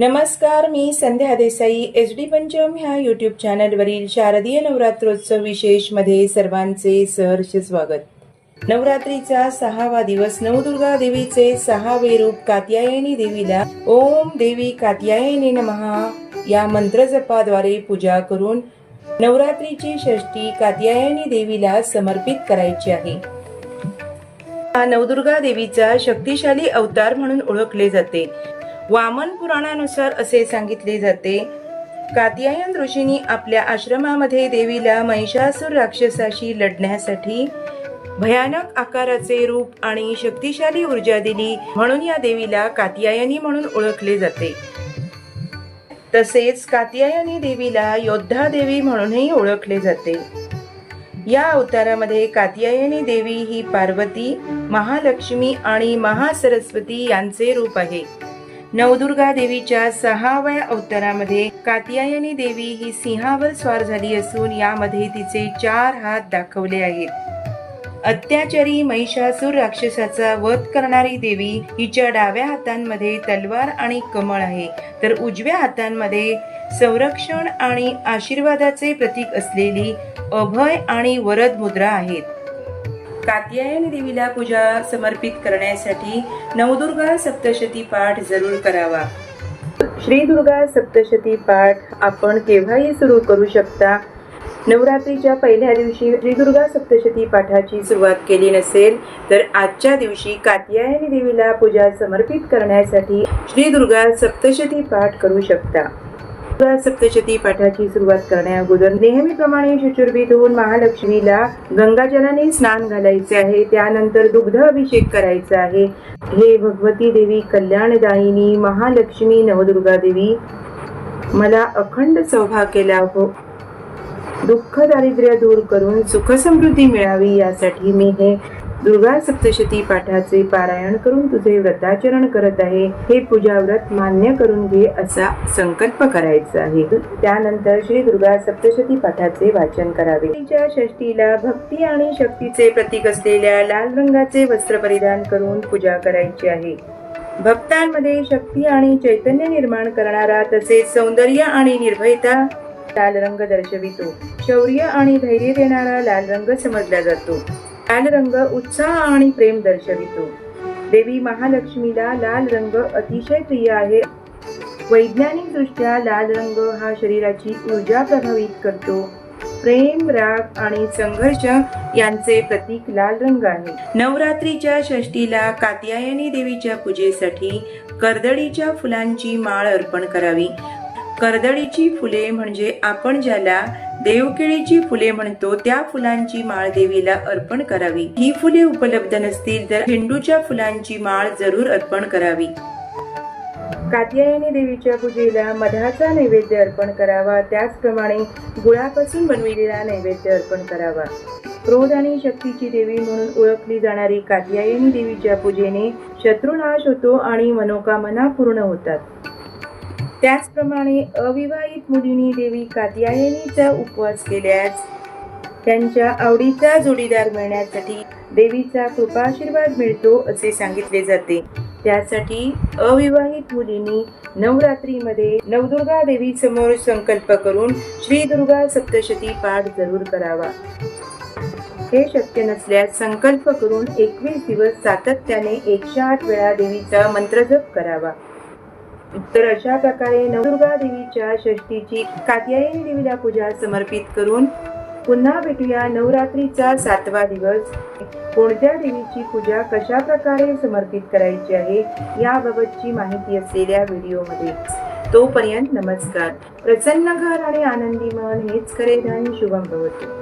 नमस्कार मी Sandhya Desai H D Pancham ह्या यूट्यूब चॅनलवरील शारदीय नवरात्रोत्सव विशेषमध्ये सर्वांचे सहर्ष स्वागत. नवरात्रीचा सहावा दिवस नवदुर्गा देवीचे सहावे रूप कात्यायनी देवीला ओम देवी कात्यायनी नमहा या मंत्रजपाद्वारे पूजा करून नवरात्रीची षष्टी कात्यायनी देवीला समर्पित करायची आहे. हा नवदुर्गा देवीचा शक्तिशाली अवतार म्हणून ओळखले जाते. वामन पुराणानुसार असे सांगितले जाते कात्यायन ऋषींनी आपल्या आश्रमामध्ये देवीला महिषासूर राक्षसाशी लढण्यासाठी भयानक आकाराचे रूप आणि शक्तिशाली ऊर्जा दिली म्हणून या देवीला कात्यायनी म्हणून ओळखले जाते. तसेच कात्यायनी देवीला योद्धा देवी म्हणूनही ओळखले जाते. या अवतारामध्ये कात्यायनी देवी ही पार्वती महालक्ष्मी आणि महासरस्वती यांचे रूप आहे. नवदुर्गा देवीच्या सहाव्या अवतारामध्ये कात्यायनी देवी ही सिंहावर स्वार झाली असून यामध्ये तिचे चार हात दाखवले आहेत. अत्याचारी महिषासूर राक्षसाचा वध करणारी देवी हिच्या डाव्या हातांमध्ये तलवार आणि कमळ आहे. तर उजव्या हातांमध्ये संरक्षण आणि आशीर्वादाचे प्रतीक असलेली अभय आणि वरद मुद्रा आहेत. कात्यायनी देवीला पूजा समर्पित करण्यासाठी नवदुर्गा सप्तशती पाठ जरूर करावा. श्री दुर्गा सप्तशती पाठ आपण केव्हाही सुरू करू शकता. नवरात्रीच्या पहिल्या दिवशी श्री दुर्गा सप्तशती पाठाची सुरुवात केली नसेल तर आजच्या दिवशी कात्यायनी देवीला पूजा समर्पित करण्यासाठी श्री दुर्गा सप्तशती पाठ करू शकता. तर सप्तशती पाठाची सुरुवात करण्याअगोदर नेहमीप्रमाणे शुचुर्भीत होऊन महालक्ष्मीला गंगाजलाने स्नान घालायचे आहे. त्यानंतर दुग्ध अभिषेक करायचा आहे. हे भगवती देवी कल्याणदायिनी महालक्ष्मी नवदुर्गा देवी मला अखंड सौभाग्य लाभो हो, दुःख दारिद्र्य दूर करून सुख समृद्धी मिळावी यासाठी मी हे दुर्गा सप्तशती पाठाचे पारायण करून तुझे व्रताचरण करत आहे. हे पूजा व्रत मान्य करून घे असा संकल्प करायचा आहे. त्यानंतर श्री दुर्गा सप्तशती पाठाचे वाचन करावे. तिच्या षष्टीला भक्ती आणि शक्तीचे प्रतीक असलेल्या लाल रंगाचे वस्त्र परिधान करून पूजा करायची आहे. भक्तांमध्ये शक्ती आणि चैतन्य निर्माण करणारा तसेच सौंदर्य आणि निर्भयता लाल रंग दर्शवितो. शौर्य आणि धैर्य देणारा लाल रंग समजला जातो. लाल रंग उत्साह आणि प्रेम दर्शवितो. देवी महालक्ष्मीला लाल रंग अतिशय प्रिय आहे. वैज्ञानिक दृष्ट्या लाल रंग हा शरीराची ऊर्जा प्रभावित करतो. प्रेम राग आणि संघर्ष यांचे प्रतीक लाल रंग आहे. नवरात्रीच्या षष्टीला कात्यायनी देवीच्या पूजेसाठी कर्दळीच्या फुलांची माळ अर्पण करावी. कर्दळीची फुले म्हणजे आपण ज्याला देवकेळीची फुले म्हणतो त्या फुलांची माळ देवीला अर्पण करावी. ही फुले उपलब्ध नसतील तर झेंडूच्या फुलांची माळ जरूर अर्पण करावी. कात्यायनी देवीच्या पूजेला मधाचा नैवेद्य अर्पण करावा. त्याचप्रमाणे गुळापासून बनविलेला नैवेद्य अर्पण करावा. क्रोध आणि शक्तीची देवी म्हणून ओळखली जाणारी कात्यायनी देवीच्या पूजेने शत्रुनाश होतो आणि मनोकामना पूर्ण होतात. त्याचप्रमाणे अविवाहित मुलींनी देवी कात्यायनीचा उपवास केल्यास त्यांच्या आवडीचा जोडीदार मिळण्यासाठी देवीचा कृपाशीर्वाद मिळतो असे सांगितले जाते. त्यासाठी अविवाहित मुलींनी नवरात्रीमध्ये नवदुर्गा देवी समोर संकल्प करून श्री दुर्गा सप्तशती पाठ जरूर करावा. हे शक्य नसल्यास संकल्प करून एकवीस दिवस सातत्याने एकशे आठ वेळा देवीचा मंत्रजप करावा. तर अशा प्रकारे नवदुर्गा देवीच्या षष्टीची कात्यायनी देवीला पूजा समर्पित करून पुन्हा भेटूया नवरात्रीचा सातवा दिवस. कोणत्या देवीची पूजा कशा प्रकारे समर्पित करायची आहे याबाबतची माहिती असलेल्या व्हिडिओमध्ये. तोपर्यंत नमस्कार. प्रसन्न घर आणि आनंदी मन हेच करे धन. शुभम भवतो.